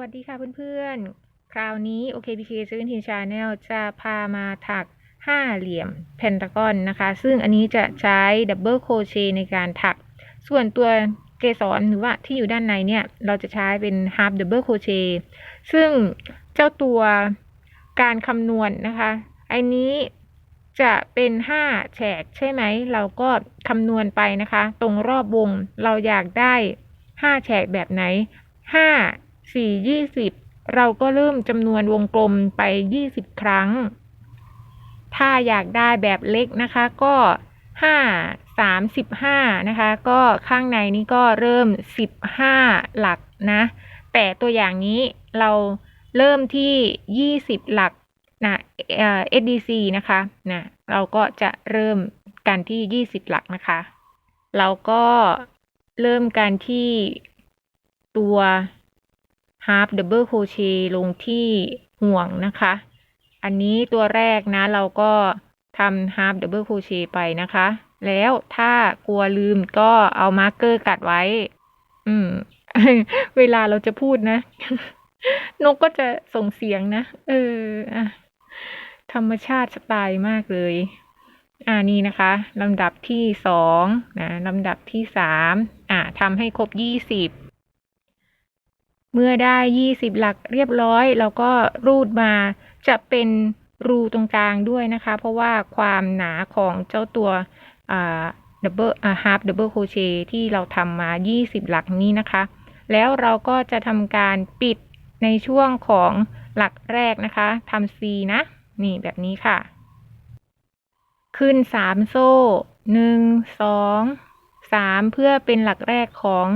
วัสดีค่ะเพื่อนๆ คราวนี้ OKPK 17 Channel จะพามาถักห้าเหลี่ยมเพนตากอนนะคะ ซึ่งอันนี้จะใช้ดับเบิลโคเชในการถัก ส่วนตัวเกสรหรือว่าที่อยู่ด้านในเนี่ย เราจะใช้เป็น half double crochet ซึ่งเจ้าตัวการคำนวณนะคะอันนี้จะเป็นห้าแฉกใช่ไหม เราก็คำนวณไปนะคะ ตรงรอบวงเราอยากได้ห้าแฉกแบบไหนห้า สี่ยี่สิบเราก็เริ่มจำนวนวงกลมไปยี่สิบครั้ง ถ้าอยากได้แบบเล็กนะคะก็ห้าสามสิบห้านะคะ ก็ข้างในนี้ก็เริ่มสิบห้าหลักนะ แต่ตัวอย่างนี้เราเริ่มที่ยี่สิบหลักนะเอ่อ SDC นะคะนะเราก็จะเริ่มกันที่ยี่สิบหลักนะคะ เราก็เริ่มกันที่ตัว half double crochet ลงที่ห่วงนะคะ อันนี้ตัวแรกนะเราก็ทำ half double crochet ไปนะคะ แล้วถ้ากลัวลืมก็เอามาร์กเกอร์กัดไว้ อืม เวลาเราจะพูดนะ นกก็จะส่งเสียงนะ เอออะธรรมชาติสไตล์มากเลย อ่านี่นะคะลำดับที่สองนะลำดับที่สามอ่าทำให้ครบยี่สิบ เมื่อได้ยี่สิบหลักเรียบร้อย เราก็รูดมาจะเป็นรูตรงกลางด้วยนะคะ เพราะว่าความหนาของเจ้าตัวอ่าดับเบิลอ่าฮาร์ปดับเบิลโคเชที่เราทำมายี่สิบหลักนี้นะคะ แล้วเราก็จะทำการปิดในช่วงของหลักแรกนะคะทำ C นะ นี่แบบนี้ค่ะ ขึ้นสามโซ่หนึ่งสองสามเพื่อเป็นหลักแรกของ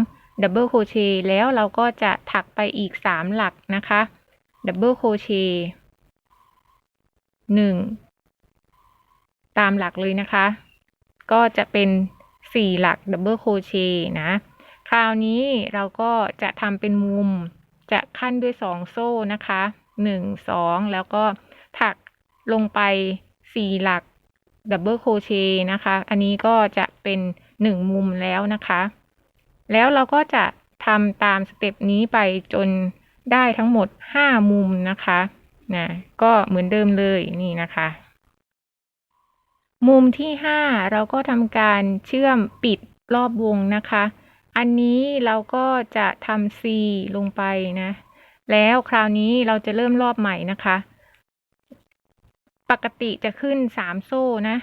ดับเบิลโคเชแล้วเราก็จะถักไปอีกสามหลักนะคะ ดับเบิลโคเชหนึ่งตามหลักเลยนะคะ ก็จะเป็นสี่หลักดับเบิลโคเชนะ คราวนี้เราก็จะทำเป็นมุมจะขั้นด้วยสองโซ่นะคะหนึ่งสองแล้วก็ถักลงไปสี่หลักดับเบิลโคเชนะคะ อันนี้ก็จะเป็นหนึ่งมุมแล้วนะคะ แล้วเราก็จะทำตามสเต็ปนี้ไปจนได้ทั้งหมดห้ามุมนะคะนะก็เหมือนเดิมเลยนี่นะคะ มุมที่ห้าเราก็ทำการเชื่อมปิดรอบวงนะคะ อันนี้เราก็จะทำ C ลงไปนะ แล้วคราวนี้เราจะเริ่มรอบใหม่นะคะ ปกติจะขึ้นสามโซ่นะ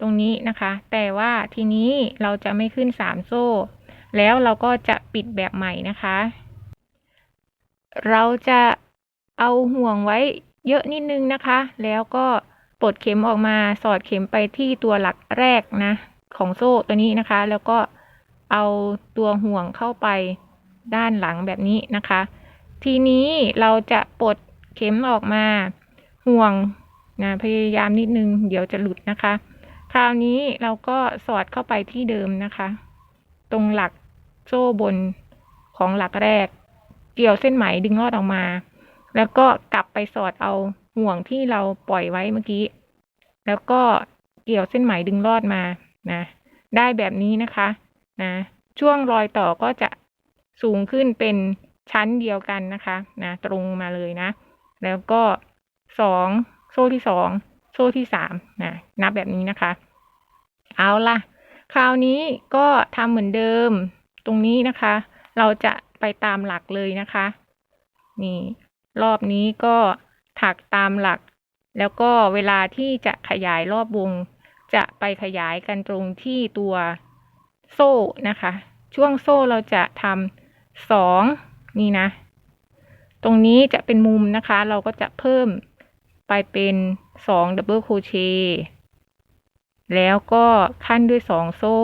ตรงนี้นะคะ แต่ว่าทีนี้เราจะไม่ขึ้นสามโซ่ แล้วเราก็จะปิดแบบใหม่นะคะ เราจะเอาห่วงไว้เยอะนิดนึงนะคะ แล้วก็ปลดเข็มออกมาสอดเข็มไปที่ตัวหลักแรกนะ ของโซ่ตัวนี้นะคะ แล้วก็เอาตัวห่วงเข้าไปด้านหลังแบบนี้นะคะ ทีนี้เราจะปลดเข็มออกมาห่วงนะพยายามนิดนึง เดี๋ยวจะหลุดนะคะ คราวนี้เราก็สอดเข้าไปที่เดิมนะคะ ตรงหลักโซ่บนของหลักแรก เกี่ยวเส้นไหมดึงลอดออกมา แล้วก็กลับไปสอดเอาห่วงที่เราปล่อยไว้เมื่อกี้ แล้วก็เกี่ยวเส้นไหมดึงลอดมานะได้แบบนี้นะคะนะช่วงรอยต่อก็จะสูงขึ้นเป็นชั้นเดียวกันนะคะนะตรงมาเลยนะ แล้วก็สองโซ่ที่สองโซ่ที่สามนะนับแบบนี้นะคะ เอาล่ะ คราวนี้ก็ทำเหมือนเดิมตรงนี้นะคะ เราจะไปตามหลักเลยนะคะ นี่ รอบนี้ก็ถักตามหลัก แล้วก็เวลาที่จะขยายรอบวง จะไปขยายกันตรงที่ตัวโซ่นะคะ ช่วงโซ่เราจะทำสองนี่นะ ตรงนี้จะเป็นมุมนะคะ เราก็จะเพิ่มไปเป็นสองดับเบิลโคเช แล้วก็ขั้นด้วยสองโซ่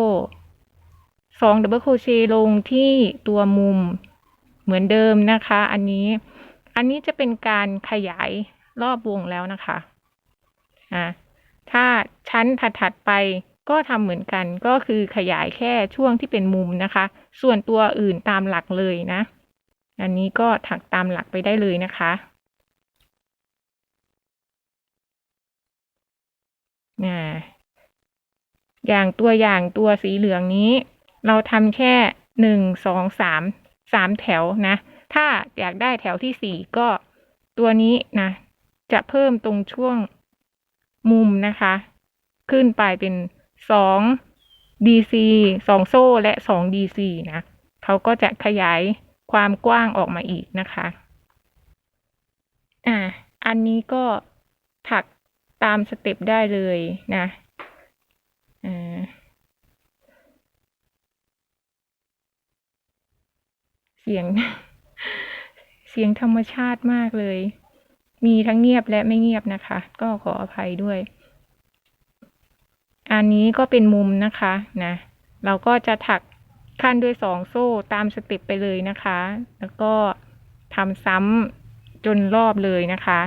สองดับเบิลโคเชลงที่ตัวมุมเหมือนเดิมนะคะ อันนี้ อันนี้จะเป็นการขยายรอบวงแล้วนะคะอ่าถ้าชั้นถัดๆไปก็ทำเหมือนกันก็คือขยายแค่ช่วงที่เป็นมุมนะคะ ส่วนตัวอื่นตามหลักเลยนะ อันนี้ก็ถักตามหลักไปได้เลยนะคะนะ อย่างตัวอย่างตัวสีเหลืองนี้ เราทำแค่หนึ่งสองสามสามแถวนะ ถ้าอยากได้แถวที่สี่ก็ตัวนี้นะ จะเพิ่มตรงช่วงมุมนะคะ ขึ้นไปเป็นสอง DC สองโซ่และสอง DC นะเขาก็จะขยายความกว้างออกมาอีกนะคะ อ่า อันนี้ก็ถักตามสเต็ปได้เลยนะอ่า เสียง เสียงธรรมชาติมากเลย มีทั้งเงียบและไม่เงียบนะคะ ก็ขออภัยด้วย อันนี้ก็เป็นมุมนะคะนะ เราก็จะถักขั้นด้วยสองโซ่ตามสเต็ปไปเลยนะคะ แล้วก็ทำซ้ำจนรอบเลยนะคะ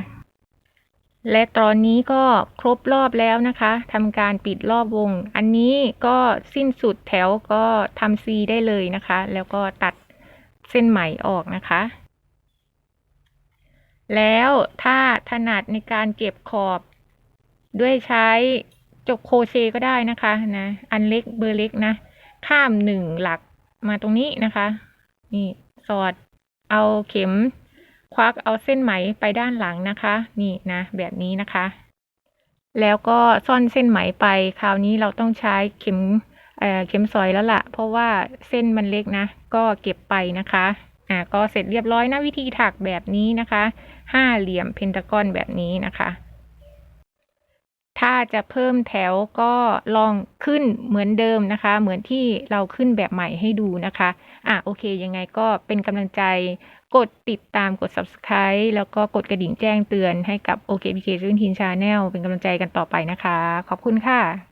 และตอนนี้ก็ครบรอบแล้วนะคะทำการปิดรอบวง อันนี้ก็สิ้นสุดแถวก็ทำซีได้เลยนะคะ แล้วก็ตัด เส้นไหมออกนะคะ แล้วถ้าถนัดในการเก็บขอบ ด้วยใช้จกโคเชก็ได้นะคะนะ อันเล็กเบอร์เล็กนะ ข้ามหนึ่งหลักมาตรงนี้นะคะ นี่สอดเอาเข็มควักเอาเส้นไหมไปด้านหลังนะคะ นี่นะ แบบนี้นะคะ แล้วก็ซ่อนเส้นไหมไป คราวนี้เราต้องใช้เข็ม เออเข็มสอยแล้วล่ะ เพราะว่าเส้นมันเล็กนะ ก็เก็บไปนะคะอ่าก็เสร็จเรียบร้อยนะวิธีถักแบบนี้นะคะห้าเหลี่ยมเพนตากอนแบบนี้นะคะ ถ้าจะเพิ่มแถวก็ลองขึ้นเหมือนเดิมนะคะ เหมือนที่เราขึ้นแบบใหม่ให้ดูนะคะอะโอเค ยังไงก็เป็นกำลังใจกดติดตามกด subscribe แล้วก็กดกระดิ่งแจ้งเตือนให้กับ OKBK 17 Channel เป็นกำลังใจกันต่อไปนะคะ ขอบคุณค่ะ